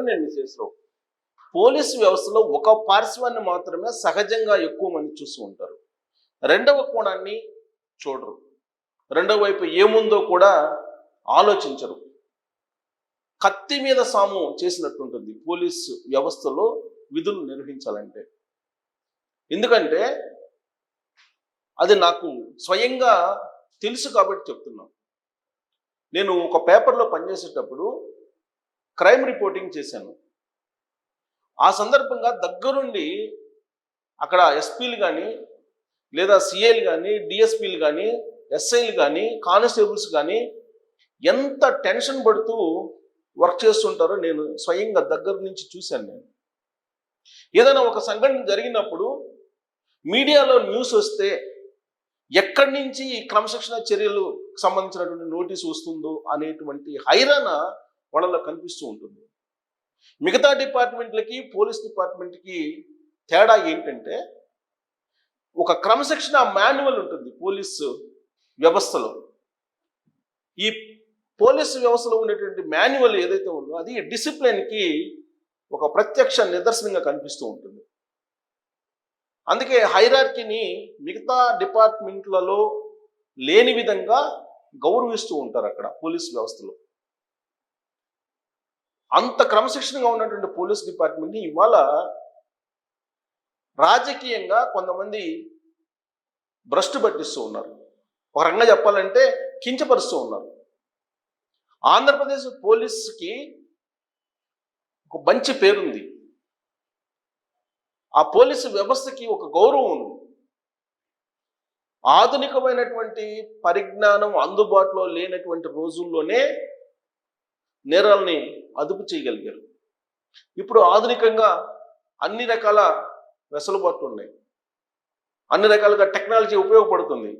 కూడా నేను విశేషరావు పోలీసు వ్యవస్థలో ఒక పార్శ్వాన్ని మాత్రమే సహజంగా ఎక్కువ మంది చూస్తూ ఉంటారు. రెండవ కోణాన్ని చూడరు. రెండవ వైపు ఏముందో కూడా ఆలోచించరు. కత్తి మీద సాము చేసినట్టుంటుంది పోలీసు వ్యవస్థలో విధులు నిర్వహించాలంటే. ఎందుకంటే అది నాకు స్వయంగా తెలుసు కాబట్టి చెప్తున్నాను. నేను ఒక పేపర్లో పనిచేసేటప్పుడు క్రైమ్ రిపోర్టింగ్ చేశాను. ఆ సందర్భంగా దగ్గరుండి అక్కడ ఎస్పీలు కానీ లేదా సిఐలు కానీ డిఎస్పీలు కానీ ఎస్ఐలు కానీ కానిస్టేబుల్స్ కానీ ఎంత టెన్షన్ పడుతూ వర్క్ చేస్తుంటారో నేను స్వయంగా దగ్గర నుంచి చూశాను నేను. ఏదైనా ఒక సంఘటన జరిగినప్పుడు మీడియాలో న్యూస్ వస్తే ఎక్కడి నుంచి ఈ క్రమశిక్షణ చర్యలు సంబంధించినటువంటి నోటీస్ వస్తుందో అనేటువంటి హైరాణ వాళ్ళలో కనిపిస్తూ ఉంటుంది. మిగతా డిపార్ట్మెంట్లకి పోలీస్ డిపార్ట్మెంట్కి తేడా ఏంటంటే ఒక క్రమశిక్షణ మాన్యువల్ ఉంటుంది పోలీసు వ్యవస్థలో. ఈ పోలీసు వ్యవస్థలో ఉండేటువంటి మాన్యువల్ ఏదైతే ఉందో అది డిసిప్లిన్కి ఒక ప్రత్యక్ష నిదర్శనంగా కనిపిస్తూ ఉంటుంది. అందుకే హైరార్కీని మిగతా డిపార్ట్మెంట్లలో లేని విధంగా గౌరవిస్తూ ఉంటారు అక్కడ పోలీస్ వ్యవస్థలో. అంత క్రమశిక్షణగా ఉన్నటువంటి పోలీస్ డిపార్ట్మెంట్ని ఇవాళ రాజకీయంగా కొంతమంది భ్రష్టు పట్టిస్తూ ఉన్నారు. ఒక రకంగా చెప్పాలంటే కించపరుస్తూ ఉన్నారు. ఆంధ్రప్రదేశ్ పోలీస్కి ఒక మంచి పేరుంది. ఆ పోలీసు వ్యవస్థకి ఒక గౌరవం ఉంది. ఆధునికమైనటువంటి పరిజ్ఞానం అందుబాటులో లేనటువంటి రోజుల్లోనే నేరాలని అదుపు చేయగలిగారు. ఇప్పుడు ఆధునికంగా అన్ని రకాల వెసులుబాట్లు ఉన్నాయి. అన్ని రకాలుగా టెక్నాలజీ ఉపయోగపడుతుంది.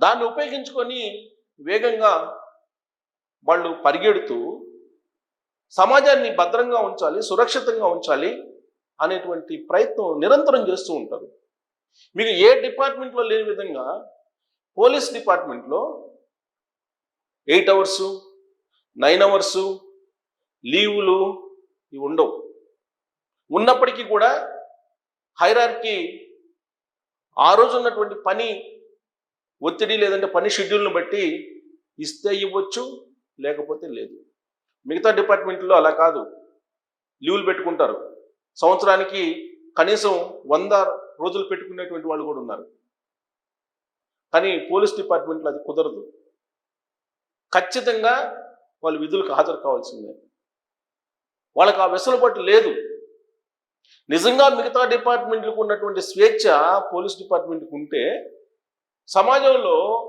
దాన్ని ఉపయోగించుకొని వేగంగా వాళ్ళు పరిగెడుతూ సమాజాన్ని భద్రంగా ఉంచాలి సురక్షితంగా ఉంచాలి అనేటువంటి ప్రయత్నం నిరంతరం చేస్తూ ఉంటారు. మీకు ఏ డిపార్ట్మెంట్లో లేని విధంగా పోలీస్ డిపార్ట్మెంట్లో ఎయిట్ అవర్సు నైన్ అవర్స్ లీవులు ఇవి ఉండవు. ఉన్నప్పటికీ కూడా హైరార్కి ఆ రోజు ఉన్నటువంటి పని ఒత్తిడి లేదంటే పని షెడ్యూల్ను బట్టి ఇస్తే ఇవ్వచ్చు లేకపోతే లేదు. మిగతా డిపార్ట్మెంట్లో అలా కాదు. లీవులు పెట్టుకుంటారు. సంవత్సరానికి కనీసం వంద రోజులు పెట్టుకునేటువంటి వాళ్ళు కూడా ఉన్నారు. కానీ పోలీస్ డిపార్ట్మెంట్లో అది కుదరదు. ఖచ్చితంగా వాళ్ళు విధులకు హాజరు కావాల్సిందే. వాళ్ళకి ఆ వెసులుబాటు లేదు. నిజంగా మిగతా డిపార్ట్మెంట్లకు ఉన్నటువంటి స్వేచ్ఛ పోలీస్ డిపార్ట్మెంట్కి ఉంటే సమాజంలో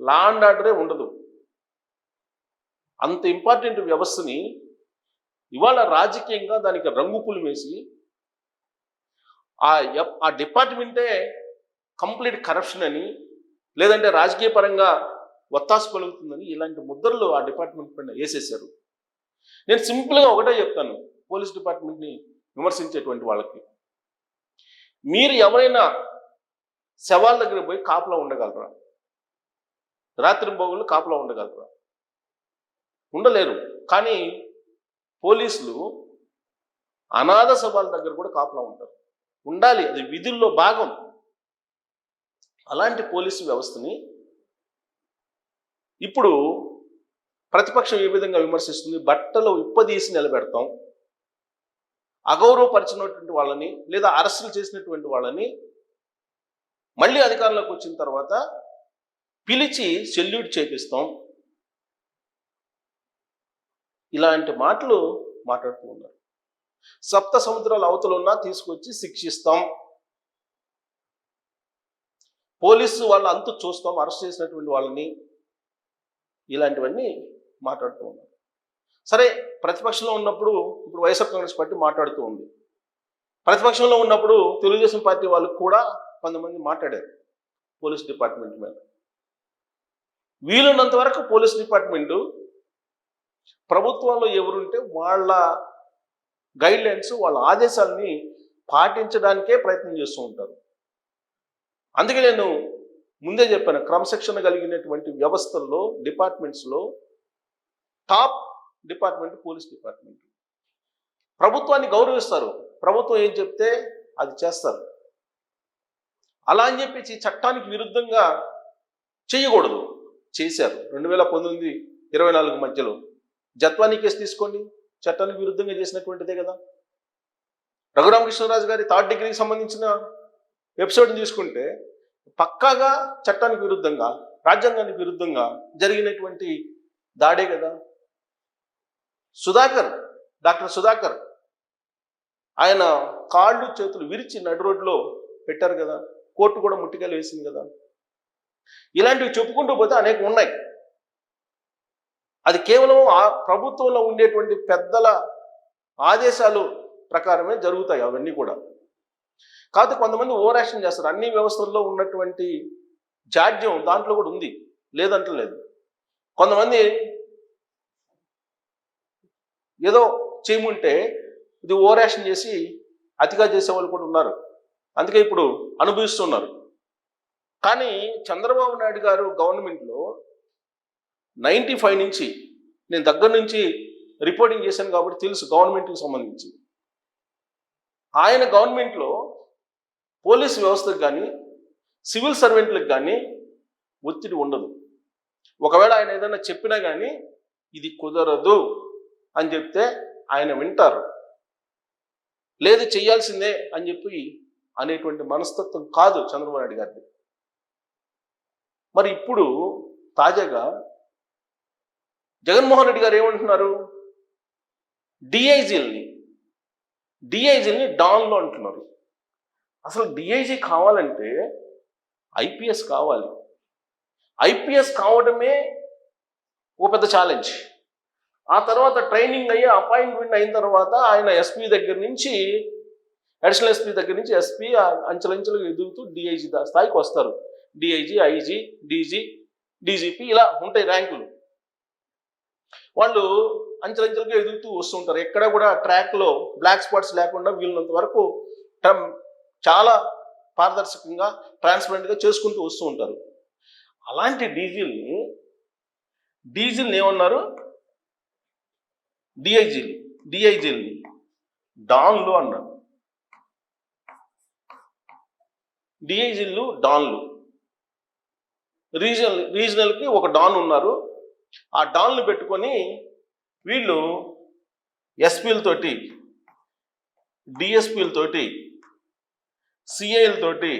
లా అండ్ ఆర్డరే ఉండదు. అంత ఇంపార్టెంట్ వ్యవస్థని ఇవాళ రాజకీయంగా దానికి రంగు వేసి ఆ ఎప్- ఆ డిపార్ట్మెంటే కంప్లీట్ కరప్షన్ అని లేదంటే రాజకీయ పరంగా వత్తాసు పలుకుతుందని ఇలాంటి ముద్రలు ఆ డిపార్ట్మెంట్ పైన వేసేసారు నేను సింపుల్గా ఒకటే చెప్తాను పోలీస్ డిపార్ట్మెంట్ని విమర్శించేటువంటి వాళ్ళకి. మీరు ఎవరైనా శవాల దగ్గర పోయి కాపలా ఉండగలరా? రాత్రి బొగులు కాపలా ఉండగలరా? ఉండలేరు. కానీ పోలీసులు అనాథ శవాల దగ్గర కూడా కాపలా ఉంటారు. ఉండాలి అది విధుల్లో భాగం. అలాంటి పోలీసు వ్యవస్థని ఇప్పుడు ప్రతిపక్షం ఏ విధంగా విమర్శిస్తుంది? బట్టలు ఇప్పదీసి నిలబెడతాం. అగౌరవపరిచినటువంటి వాళ్ళని లేదా అరెస్టులు చేసినటువంటి వాళ్ళని మళ్ళీ అధికారంలోకి వచ్చిన తర్వాత పిలిచి సెల్యూట్ చేపిస్తాం. ఇలాంటి మాటలు మాట్లాడుతూ ఉన్నారు. సప్త సముద్రాల అవతలున్నా తీసుకొచ్చి శిక్షిస్తాం. పోలీసు వాళ్ళ అంతు చూస్తాం అరెస్ట్ చేసినటువంటి వాళ్ళని. ఇలాంటివన్నీ మాట్లాడుతూ ఉన్నారు. సరే ప్రతిపక్షంలో ఉన్నప్పుడు ఇప్పుడు వైఎస్ఆర్ కాంగ్రెస్ పార్టీ మాట్లాడుతూ ఉంది. ప్రతిపక్షంలో ఉన్నప్పుడు తెలుగుదేశం పార్టీ వాళ్ళు కూడా కొంతమంది మాట్లాడారు పోలీస్ డిపార్ట్మెంట్ మీద. వీలున్నంత వరకు పోలీస్ డిపార్ట్మెంటు ప్రభుత్వంలో ఎవరుంటే వాళ్ళ గైడ్లైన్స్ వాళ్ళ ఆదేశాలని పాటించడానికే ప్రయత్నం చేస్తూ ఉంటారు. అందుకే నేను ముందే చెప్పాను క్రమశిక్షణ కలిగినటువంటి వ్యవస్థల్లో డిపార్ట్మెంట్స్లో టాప్ డిపార్ట్మెంట్ పోలీస్ డిపార్ట్మెంట్. ప్రభుత్వాన్ని గౌరవిస్తారు. ప్రభుత్వం ఏం చెప్తే అది చేస్తారు. అలా అని చెప్పేసి చట్టానికి విరుద్ధంగా చేయకూడదు. చేశారు. రెండు వేల పంతొమ్మిది ఇరవై నాలుగు మధ్యలో. జత్వానీ కేసు తీసుకోండి. చట్టానికి విరుద్ధంగా చేసినటువంటిదే కదా. రఘురామకృష్ణరాజు గారి థర్డ్ డిగ్రీకి సంబంధించిన ఎపిసోడ్ని తీసుకుంటే పక్కాగా చట్టానికి విరుద్ధంగా రాజ్యాంగానికి విరుద్ధంగా జరిగినటువంటి దాడే కదా. సుధాకర్ డాక్టర్ సుధాకర్ ఆయన కాళ్ళు చేతులు విరిచి నడు రోడ్లో పెట్టారు కదా. కోర్టు కూడా ముట్టికాయలు వేసింది కదా. ఇలాంటివి చెప్పుకుంటూ పోతే అనేక ఉన్నాయి. అది కేవలం ఆ ప్రభుత్వంలో ఉండేటువంటి పెద్దల ఆదేశాలు ప్రకారమే జరుగుతాయి అవన్నీ కూడా. కాదు కొంతమంది ఓవర్ యాక్షన్ చేస్తారు. అన్ని వ్యవస్థల్లో ఉన్నటువంటి జాడ్యం దాంట్లో కూడా ఉంది. లేదంటలేదు. కొంతమంది ఏదో చేయముంటే ఇది ఓవర్ యాక్షన్ చేసి అతిగా చేసే వాళ్ళు కూడా ఉన్నారు. అందుకే ఇప్పుడు అనుభవిస్తున్నారు. కానీ చంద్రబాబు నాయుడు గారు గవర్నమెంట్లో నైంటీ ఫైవ్ నుంచి నేను దగ్గర నుంచి రిపోర్టింగ్ చేశాను కాబట్టి తెలుసు గవర్నమెంట్కి సంబంధించి. ఆయన గవర్నమెంట్లో పోలీస్ వ్యవస్థకు కానీ సివిల్ సర్వెంట్లకు కానీ ఒత్తిడి ఉండదు. ఒకవేళ ఆయన ఏదైనా చెప్పినా కానీ ఇది కుదరదు అని చెప్తే ఆయన వింటారు. లేదు చేయాల్సిందే అని చెప్పి అనేటువంటి మనస్తత్వం కాదు చంద్రబాబు నాయుడు గారిది. మరి ఇప్పుడు తాజాగా జగన్మోహన్ రెడ్డి గారు ఏమంటున్నారు? డిఐజీలని డిఐజీని డాన్లో అంటున్నారు. అసలు డిఐజీ కావాలంటే ఐపీఎస్ కావాలి. ఐపీఎస్ కావడమే ఓ పెద్ద ఛాలెంజ్ ఆ తర్వాత ట్రైనింగ్ అయ్యి అపాయింట్మెంట్ అయిన తర్వాత ఆయన ఎస్పీ దగ్గర నుంచి అడిషనల్ ఎస్పీ దగ్గర నుంచి ఎస్పీ అంచెలంచెలుగా ఎదుగుతూ డిఐజీ స్థాయికి వస్తారు. డిఐజీ ఐజీ డీజీ డీజీపీ ఇలా ఉంటాయి ర్యాంకులు. వాళ్ళు అంచెలంచెలుగా ఎదుగుతూ వస్తుంటారు. ఎక్కడ కూడా ట్రాక్లో బ్లాక్ స్పాట్స్ లేకుండా వీళ్ళంత వరకు టమ్ చాలా పారదర్శకంగా ట్రాన్స్పరెంట్గా చేసుకుంటూ వస్తూ ఉంటారు. అలాంటి డీజిల్ని డీజిల్ని ఏమన్నారు? డిఐజీలు డిఐజీల్ని. డాన్లు అన్నారు. డిఐజీలు డాన్లు. రీజనల్ రీజనల్కి ఒక డాన్ ఉన్నారు. ఆ డాన్లు పెట్టుకొని వీళ్ళు ఎస్పీలతోటి డిఎస్పీలతోటి సిఐలతోటి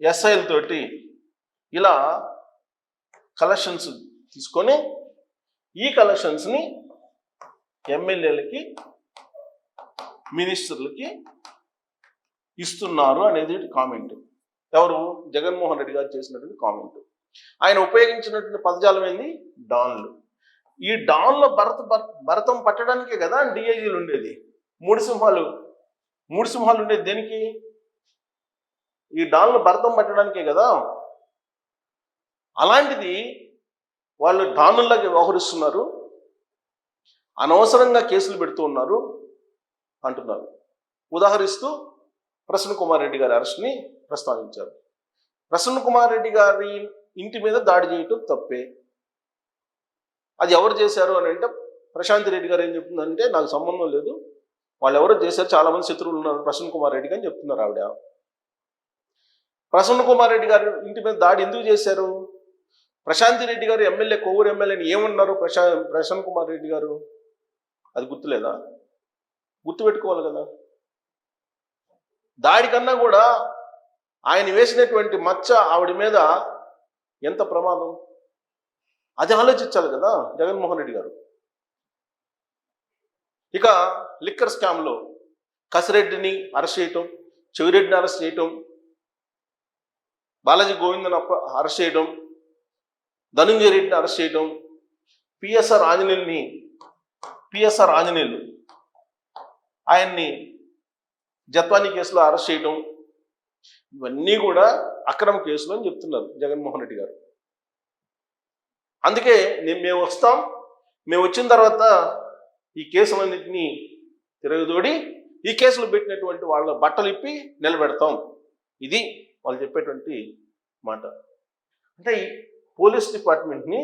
ఎస్ఐలతోటి ఇలా కలెక్షన్స్ తీసుకొని ఈ కలెక్షన్స్ని ఎమ్మెల్యేలకి మినిస్టర్లకి ఇస్తున్నారు అనేది కామెంట్ ఎవరు? జగన్మోహన్ రెడ్డి గారు చేసినటువంటి కామెంట్ ఆయన ఉపయోగించినటువంటి పదజాలం ఏంది? డాన్లు. ఈ డాన్లో భరత భరతం పట్టడానికే కదా డిఐజీలు ఉండేది. మూడు సింహాలు. మూడు సింహాలు ఉండేది దేనికి? ఈ డాన్లు భరతం పట్టడానికే కదా? అలాంటిది వాళ్ళు డానుల్లాగా వ్యవహరిస్తున్నారు. అనవసరంగా కేసులు పెడుతూ ఉన్నారు అంటున్నారు. ఉదాహరిస్తూ ప్రసన్న కుమార్ రెడ్డి గారి అరెస్ట్ని ప్రస్తావించారు. ప్రసన్న కుమార్ రెడ్డి గారి ఇంటి మీద దాడి చేయటం తప్పే. అది ఎవరు చేశారు అని అంటే ప్రశాంత్ రెడ్డి గారు ఏం చెప్తుందంటే నాకు సంబంధం లేదు. వాళ్ళు ఎవరో చేశారు చాలా మంది శత్రువులు ఉన్నారు ప్రసన్న కుమార్ రెడ్డి గారు చెప్తున్నారు ఆవిడ. ప్రసన్న కుమార్ రెడ్డి గారు ఇంటి మీద దాడి ఎందుకు చేశారు? ప్రశాంతి రెడ్డి గారు ఎమ్మెల్యే కొవ్వూరు ఎమ్మెల్యేని ఏమన్నారు ప్రశా ప్రసన్న కుమార్ రెడ్డి గారు? అది గుర్తులేదా? గుర్తుపెట్టుకోవాలి కదా. దాడి కన్నా కూడా ఆయన వేసినటువంటి మచ్చ ఆవిడ మీద ఎంత ప్రమాదం? అది ఆలోచించాలి కదా జగన్మోహన్ రెడ్డి గారు. ఇక లిక్కర్ స్కామ్లో కసిరెడ్డిని అరెస్ట్ చేయటం చెవిరెడ్డిని అరెస్ట్ చేయటం బాలాజీ గోవిందన్ అప్ప అరెస్ట్ చేయడం ధనుంజయ రెడ్డిని అరెస్ట్ చేయడం పిఎస్ఆర్ ఆంజనేయుల్ని పిఎస్ఆర్ ఆంజనేయులు ఆయన్ని జత్వాని కేసులో అరెస్ట్ చేయడం ఇవన్నీ కూడా అక్రమ కేసులు అని చెప్తున్నారు జగన్మోహన్ రెడ్డి గారు. అందుకే నేను మేము వస్తాం మేము వచ్చిన తర్వాత ఈ కేసులన్నింటినీ తిరగదోడి ఈ కేసులు పెట్టినటువంటి వాళ్ళ బట్టలు ఇప్పి నిలబెడతాం. ఇది వాళ్ళు చెప్పేటువంటి మాట. అంటే ఈ పోలీస్ డిపార్ట్మెంట్ని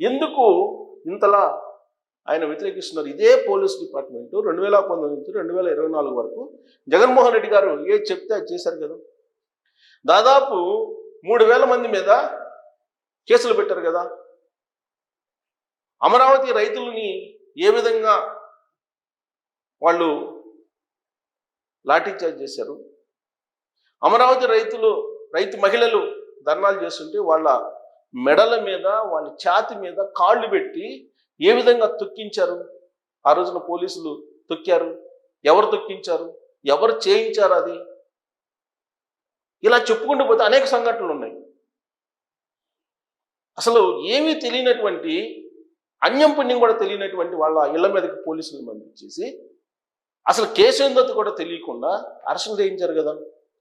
ఎందుకు ఇంతలా ఆయన వ్యతిరేకిస్తున్నారు? ఇదే పోలీస్ డిపార్ట్మెంట్ రెండు వేల పంతొమ్మిది నుంచి రెండు వేల ఇరవై నాలుగు వరకు జగన్మోహన్ రెడ్డి గారు ఏది చెప్తే అది చేశారు కదా. దాదాపు మూడు వేల మంది మీద కేసులు పెట్టారు కదా. అమరావతి రైతులని ఏ విధంగా వాళ్ళు లాఠీ చార్జ్ చేశారు? అమరావతి రైతులు రైతు మహిళలు ధర్నాలు చేస్తుంటే వాళ్ళ మెడల మీద వాళ్ళ ఛాతి మీద కాళ్ళు పెట్టి ఏ విధంగా తొక్కించారు? ఆ రోజున పోలీసులు తొక్కారు. ఎవరు తొక్కించారు? ఎవరు చేయించారు అది? ఇలా చెప్పుకుంటూ పోతే అనేక సంఘటనలు ఉన్నాయి. అసలు ఏమీ తెలియనటువంటి అన్యం పుణ్యం కూడా తెలియనటువంటి వాళ్ళ ఇళ్ళ మీదకి పోలీసులు పంపించేసి అసలు కేసు ఏందో కూడా తెలియకుండా అరెస్టులు చేయించారు కదా?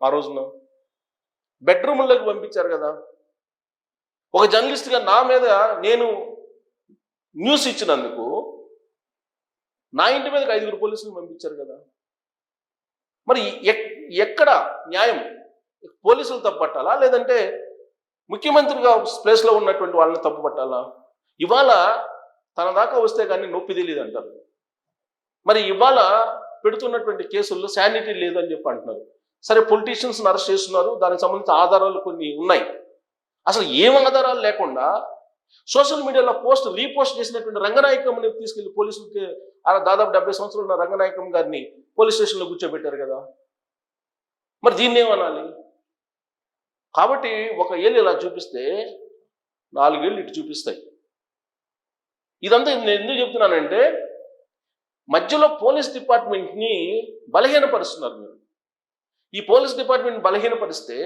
ఆ రోజున బెడ్రూమ్లోకి పంపించారు కదా. ఒక జర్నలిస్ట్గా నా మీద నేను న్యూస్ ఇచ్చినందుకు నా ఇంటి మీదకి ఐదుగురు పోలీసులు పంపించారు కదా. మరి ఎక్- ఎక్కడ న్యాయం? పోలీసులు తప్పట్టాలా లేదంటే ముఖ్యమంత్రిగా ప్లేస్లో ఉన్నటువంటి వాళ్ళని తప్పుపట్టాలా? ఇవాళ తన దాకా వస్తే కానీ నొప్పి తెలియదు అంటారు. మరి ఇవాళ పెడుతున్నటువంటి కేసుల్లో శానిటీ లేదని చెప్పి అంటున్నారు. సరే పొలిటీషియన్స్ అరెస్ట్ చేస్తున్నారు. దానికి సంబంధించిన ఆధారాలు కొన్ని ఉన్నాయి. అసలు ఏం ఆధారాలు లేకుండా సోషల్ మీడియాలో పోస్ట్ రీపోస్ట్ చేసినటువంటి రంగనాయకం తీసుకెళ్ళి పోలీసులకి దాదాపు డెబ్బై సంవత్సరాలు ఉన్న రంగనాయకం గారిని పోలీస్ స్టేషన్లో కూర్చోబెట్టారు కదా. మరి దీన్ని ఏమనాలి కాబట్టి ఒక ఏళ్ళు ఇలా చూపిస్తే నాలుగేళ్ళు ఇటు చూపిస్తాయి. ఇదంతా నేను ఎందుకు చెప్తున్నానంటే మధ్యలో పోలీస్ డిపార్ట్మెంట్ని బలహీనపరుస్తున్నారు మీరు. ఈ పోలీస్ డిపార్ట్మెంట్ బలహీనపరిస్తే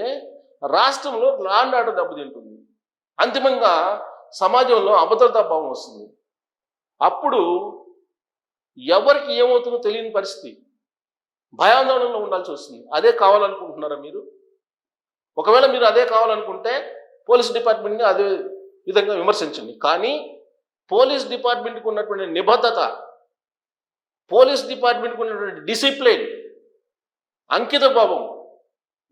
రాష్ట్రంలో లాండ్ ఆర్డర్ దెబ్బతింటుంది. అంతిమంగా సమాజంలో అభద్రతా భావం వస్తుంది. అప్పుడు ఎవరికి ఏమవుతుందో తెలియని పరిస్థితి. భయాందోళనలో ఉండాల్సి వస్తుంది. అదే కావాలనుకుంటున్నారా మీరు? ఒకవేళ మీరు అదే కావాలనుకుంటే పోలీస్ డిపార్ట్మెంట్ని అదే విధంగా విమర్శించండి. కానీ పోలీస్ డిపార్ట్మెంట్కి ఉన్నటువంటి నిబద్ధత పోలీస్ డిపార్ట్మెంట్కి ఉన్నటువంటి డిసిప్లిన్ అంకిత భావం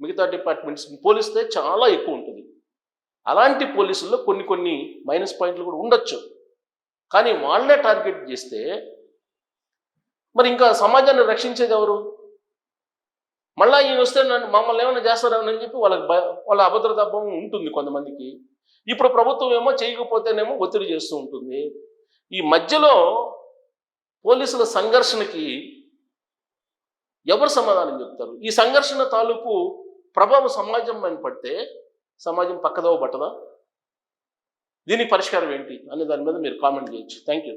మిగతా డిపార్ట్మెంట్స్ పోలిస్తే చాలా ఎక్కువ ఉంటుంది. అలాంటి పోలీసుల్లో కొన్ని కొన్ని మైనస్ పాయింట్లు కూడా ఉండొచ్చు. కానీ వాళ్ళే టార్గెట్ చేస్తే మరి ఇంకా సమాజాన్ని రక్షించేది ఎవరు? మళ్ళా ఈయన వస్తే నన్ను మమ్మల్ని ఏమైనా చేస్తారని చెప్పి వాళ్ళకి వాళ్ళ అభద్రతా ఉంటుంది కొంతమందికి. ఇప్పుడు ప్రభుత్వం ఏమో చేయకపోతేనేమో ఒత్తిడి చేస్తూ ఉంటుంది. ఈ మధ్యలో పోలీసుల సంఘర్షణకి ఎవరు సమాధానం చెప్తారు? ఈ సంఘర్షణ తాలూకు ప్రభావం సమాజం పైన పడితే సమాజం పక్కదవ పట్టదా? దీనికి పరిష్కారం ఏంటి? అనే దాని మీద మీరు కామెంట్ చేయొచ్చు. Thank you